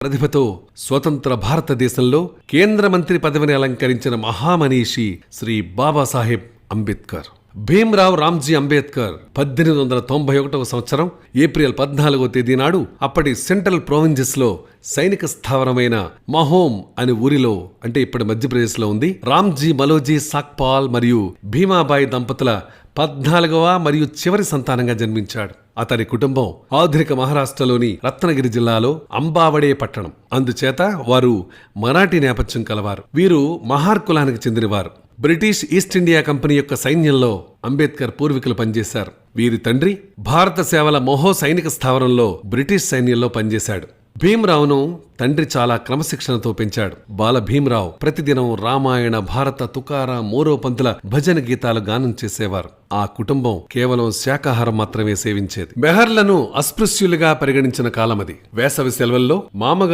ప్రతిభతో స్వతంత్ర భారతదేశంలో కేంద్ర మంత్రి పదవిని అలంకరించిన మహామనీషి శ్రీ బాబాసాహెబ్ అంబేద్కర్. భీమ్రావ్ రామ్జీ అంబేద్కర్ పద్దెనిమిది వందల తొంభై ఒకటవ సంవత్సరం ఏప్రిల్ పద్నాలుగో తేదీ నాడు అప్పటి సెంట్రల్ ప్రావిన్సెస్లో సైనిక స్థావరమైన మహోమ్ అనే ఊరిలో అంటే ఇప్పటి మధ్యప్రదేశ్లో ఉంది రామ్జీ మలోజీ సాక్పాల్ మరియు భీమాబాయి దంపతుల పద్నాలుగవ మరియు చివరి సంతానంగా జన్మించాడు. అతని కుటుంబం ఆధునిక మహారాష్ట్రలోని రత్నగిరి జిల్లాలో అంబావడే పట్టణం. అందుచేత వారు మరాఠీ నేపథ్యం కలవారు. వీరు మహార్ కులానికి చెందినవారు. బ్రిటిష్ ఈస్ట్ ఇండియా కంపెనీ యొక్క సైన్యంలో అంబేద్కర్ పూర్వీకులు పనిచేశారు. వీరి తండ్రి భారత సేవల మోహో సైనిక స్థావరంలో బ్రిటిష్ సైన్యంలో పనిచేశాడు. భీమరావును తండ్రి చాలా క్రమశిక్షణతో పెంచాడు. బాల భీమరావు ప్రతిదినం రామాయణ భారత తుకారా మోరో పంతుల భజన గీతాలు గానం చేసేవారు. ఆ కుటుంబం కేవలం శాకాహారం మాత్రమే సేవించేది. మెహర్లను అస్పృశ్యులుగా పరిగణించిన కాలమది. వేసవి సెలవుల్లో మామగారు